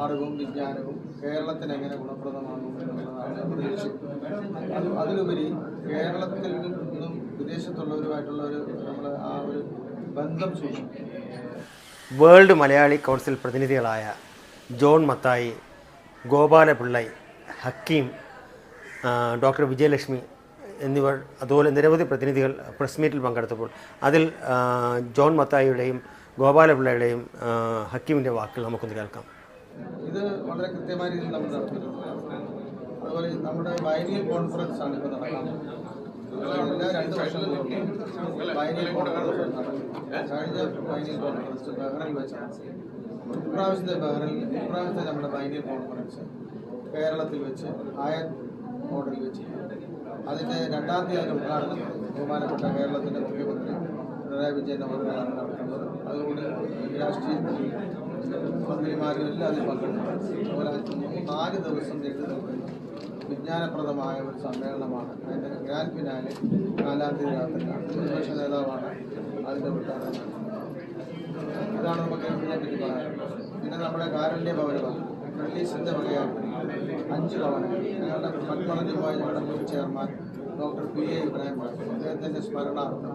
അറിവും വിജ്ഞാനവും കേരളത്തിന് എങ്ങനെ ഗുണപ്രദമാകും എന്നുള്ളതാണ് ലക്ഷ്യം. അത് അതിലുപരി കേരളത്തിൽ നിന്നും വിദേശത്തുള്ളവരുമായിട്ടുള്ള ഒരു നമ്മൾ ആ ഒരു ബന്ധം സൂക്ഷിക്കും. വേൾഡ് മലയാളി കൗൺസിൽ പ്രതിനിധികളായ ജോൺ മത്തായി ഗോപാലപിള്ളൈ ഹക്കീം ഡോക്ടർ വിജയലക്ഷ്മി എന്നിവർ അതുപോലെ നിരവധി പ്രതിനിധികൾ പ്രസ് മീറ്റിൽ പങ്കെടുത്തപ്പോൾ അതിൽ ജോൺ മത്തായിയുടെയും ഗോപാലപിള്ളയുടെയും ഹക്കീമിന്റെ വാക്കുകൾ നമുക്കൊന്ന് കേൾക്കാം. ഇത് വളരെ കൃത്യമായ രീതിയിൽ നമ്മൾ നടത്തിയിട്ടുണ്ട്. അതുപോലെ നമ്മുടെ ബൈനിയൽ കോൺഫറൻസ് ആണ് ഇപ്പോൾ നടക്കുന്നത്. എല്ലാ രണ്ട് വർഷം ബൈനിയൽ കോൺഫറൻസ് കഴിഞ്ഞ ബൈനിയൽ കോൺഫറൻസ് ബഹ്റൈൻ വെച്ചാണ്. ഇപ്രാവശ്യത്തെ ബഹ്റൈൻ ഇപ്രാവശ്യത്തെ നമ്മുടെ ബൈനിയൽ കോൺഫറൻസ് കേരളത്തിൽ വെച്ച് ആയ മോഡലിൽ വെച്ച്. അതിന്റെ രണ്ടാം തീയതി അതിന്റെ ഉദ്ഘാടനം ബഹുമാനപ്പെട്ട കേരളത്തിന്റെ മുഖ്യമന്ത്രി പിണറായി വിജയൻ അവർ നടത്തുന്നത്. അതുകൊണ്ട് രാഷ്ട്രീയത്തിൽ മന്ത്രിമാരും അതിൽ പങ്കെടുക്കും. നാല് ദിവസം നീണ്ടു വിജ്ഞാനപ്രദമായ ഒരു സമ്മേളനമാണ്. അതിന്റെ ഗ്രാൻഡ് ഫിനാലെ നാലാം തീയതി രാത്രിയിലാണ് പ്രതിപക്ഷ നേതാവാണ് അതിന്റെ ഉദ്ഘാടനം ഇതാണ് നമുക്ക് ഇതിനെപ്പറ്റി പറയാനുള്ളത്. പിന്നെ നമ്മുടെ കാരുണ്യ ഭവനമാണ് റിലീസിന്റെ വകയാണ് അഞ്ച് ഭവനങ്ങൾ. ഞങ്ങളുടെ മൺമറഞ്ഞു ഞങ്ങളുടെ മുൻ chairman doctor P A Ibrahim അദ്ദേഹത്തിന്റെ സ്മരണാർത്ഥം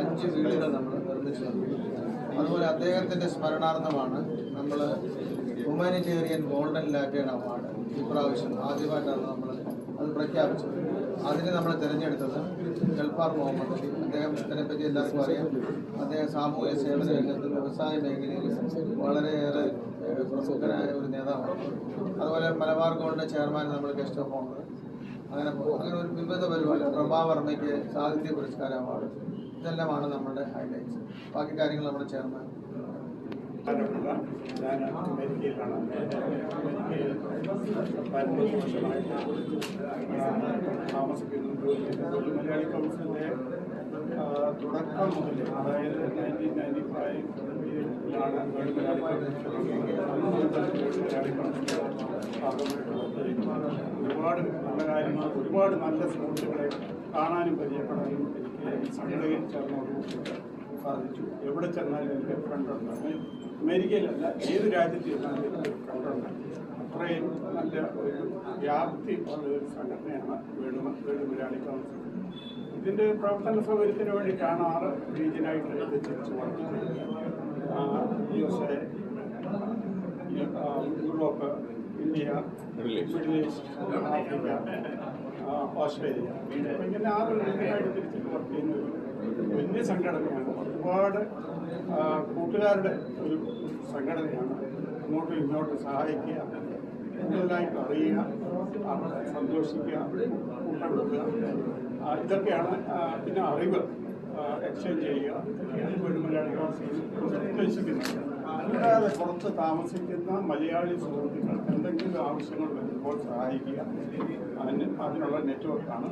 അഞ്ച് വീടുകൾ നമ്മൾ നിർമ്മിച്ചു അതുപോലെ അദ്ദേഹത്തിന്റെ സ്മരണാർത്ഥമാണ് നമ്മൾ ഹ്യൂമാനിറ്റേറിയൻ ഗോൾഡൻ ലാറ്റേൺ അവാർഡ് ഇപ്രാവശ്യം ആദ്യമായിട്ടാണ് നമ്മൾ അത് പ്രഖ്യാപിച്ചത്. അതിന് നമ്മൾ തിരഞ്ഞെടുത്തത് ഗൾഫാർ മുഹമ്മദ് അലി. അദ്ദേഹത്തിനെ പറ്റി എല്ലാവർക്കും അറിയാം. അദ്ദേഹം സാമൂഹ്യ സേവന രംഗത്ത് വ്യവസായ മേഖലയിൽ വളരെയേറെ പ്രമുഖനായ ഒരു നേതാവാണ്. അതുപോലെ മലബാർ ഗോൾഡിന്റെ ചെയർമാൻ നമ്മൾ ഗസ്റ്റ് ഓഫ് ഓണർ. അങ്ങനെ അങ്ങനെ ഒരു വിവിധ പരിപാടി പ്രഭാവർമ്മയ്ക്ക് സാഹിത്യ പുരസ്കാര അവാർഡ് ഇതെല്ലാമാണ് നമ്മുടെ ഹൈലൈറ്റ്സ് ബാക്കി കാര്യങ്ങൾ നമ്മുടെ ആ, തുടക്കം മുതൽ അതായത് നയന്റീൻ നയന്റി ഫൈവിലാണ് ഒരുപാട് നല്ല കാര്യങ്ങൾ ഒരുപാട് നല്ല സുഹൃത്തുക്കളെ കാണാനും പരിചയപ്പെടാനും എനിക്ക് സംഘടകയിൽ ചേർന്നതോടുകൂടി സാധിച്ചു. എവിടെ ചെന്നാലും എനിക്ക് ഫ്രണ്ടുണ്ട് അമേ- അമേരിക്കയിലല്ല ഏത് രാജ്യത്ത് ചെന്നാലും ഫ്രണ്ടുണ്ട് അത്രയും നല്ല ഒരു വ്യാപ്തി ഉള്ള ഒരു സംഘടനയാണ് വേണു വേണു മലയാളി കൗൺസിൽ ഇതിന്റെ പ്രവർത്തന സൗകര്യത്തിന് വേണ്ടിയിട്ടാണ് ആറ് റീജിയനായിട്ട് ഇത് തിരിച്ചു വന്നത് U S A Europe India middle east. Africa Australia. ഇങ്ങനെ ആറ് റീജിയനായിട്ട് തിരിച്ചിട്ട് വർക്ക് ചെയ്യുന്ന ഒരു വലിയ സംഘടനയാണ്. ഒരുപാട് കൂട്ടുകാരുടെ ഒരു സംഘടനയാണ്. അങ്ങോട്ടും ഇങ്ങോട്ടും സഹായിക്കുക കൂടുതലായിട്ട് അറിയുക സന്തോഷിക്കുക കൂട്ടം കൊടുക്കുക ഇതൊക്കെയാണ് പിന്നെ അറിവ്. എക്സ്ചേഞ്ച് ചെയ്യുക. മലയാളി കൗൺസിൽ ഉദ്ദേശിക്കുന്നത് അല്ലാതെ പുറത്ത് താമസിക്കുന്ന മലയാളി സുഹൃത്തുക്കൾ എന്തെങ്കിലും ആവശ്യങ്ങൾ വരുമ്പോൾ സഹായിക്കുക. അതിന് അതിനുള്ള നെറ്റ്വർക്കാണ്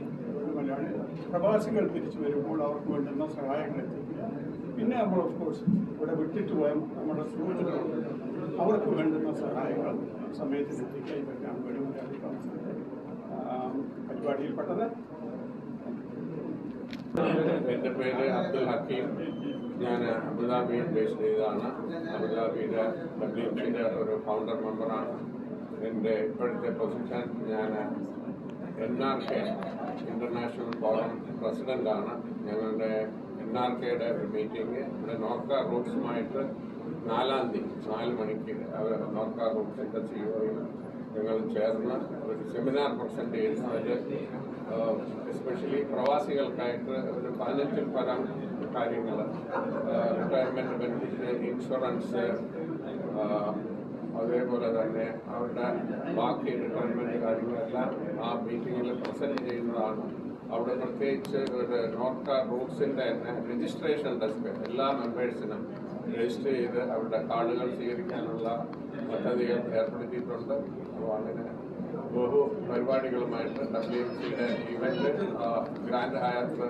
മലയാളി പ്രവാസികൾ തിരിച്ചു വരുമ്പോൾ അവർക്ക് വേണ്ടുന്ന സഹായങ്ങൾ എത്തിക്കുക. പിന്നെ നമ്മൾ ഓഫ് കോഴ്സ് ഇവിടെ വിട്ടിട്ട് പോയ നമ്മുടെ സുഹൃത്തുക്കളുണ്ട് അവർക്ക് വേണ്ടുന്ന സഹായങ്ങൾ സമയത്തിന് എത്തിക്കുക. ഇതൊക്കെയാണ് മലയാളി പരിപാടിയിൽപ്പെട്ടത്. എന്റെ പേര് അബ്ദുൽ ഹക്കീം. ഞാൻ അബുദാബിയിൽ ബേസ് ചെയ്താണ് അബുദാബിയുടെ ഡബ്ല്യു എഫിന്റെ ഒരു ഫൗണ്ടർ മെമ്പറാണ് എന്റെ ഇപ്പോഴത്തെ പൊസിഷൻ ഞാൻ N R K international forum പ്രസിഡന്റാണ് ഞങ്ങളുടെ എൻ ആർ കെയുടെ ഒരു മീറ്റിംഗ് ഇവിടെ നോർക്ക റൂട്ട്സുമായിട്ട് നാലാം തീയതി നാല് മണിക്ക് അവർ നോർക്ക റൂട്ട്സിന്റെ സിഒയിൽ ഞങ്ങൾ ചേർന്ന് ഒരു സെമിനാർ പ്രസന്റ് ചെയ്യുന്നു അതിൽ എസ്പെഷ്യലി പ്രവാസികൾക്കായിട്ട് ഒരു പതിനഞ്ചിൽ പരം കാര്യങ്ങൾ റിട്ടയർമെന്റ് ബെനിഫിറ്റ് ഇൻഷുറൻസ് അതേപോലെ തന്നെ അവരുടെ ബാക്കി റിട്ടയർമെന്റ് കാര്യങ്ങളെല്ലാം ആ മീറ്റിങ്ങിൽ പ്രസന്റ് ചെയ്യുന്നതാണ്. അവിടെ പ്രത്യേകിച്ച് ഒരു നോർക്ക റൂട്ട്സിന്റെ തന്നെ രജിസ്ട്രേഷൻ ഡെസ്ക് എല്ലാ മെമ്പേഴ്സിനും രജിസ്റ്റർ ചെയ്ത് അവരുടെ കാർഡുകൾ സ്വീകരിക്കാനുള്ള പദ്ധതികൾ ഏർപ്പെടുത്തിയിട്ടുണ്ട്. അപ്പോൾ അങ്ങനെ ബഹു പരിപാടികളുമായിട്ട് ഡബ്ല്യു എം സിയുടെ ഇവന്റ് ഗ്രാൻഡ് ഹയാത്ത്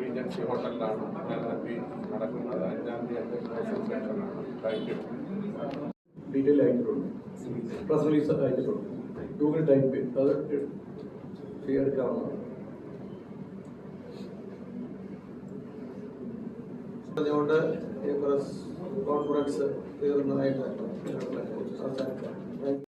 റീജൻസി ഹോട്ടലിലാണ് ഞാനെത്തി നടക്കുന്നത്. അഞ്ചാം തീയതി എന്റെ കോൺസെൻട്രേഷനാണ് താങ്ക് യു ഡീറ്റെയിൽ അയച്ചിട്ടുണ്ട് പ്രസ് റിലീസ് അയച്ചിട്ടുണ്ട് ഗൂഗിൾ ടൈപ്പ് അത് എടുക്കാവുന്നതാണ് അതുകൊണ്ട് ഈ പ്രസ് കോൺഫറൻസ് തീർന്നതായിട്ട് അവസാനിക്കാം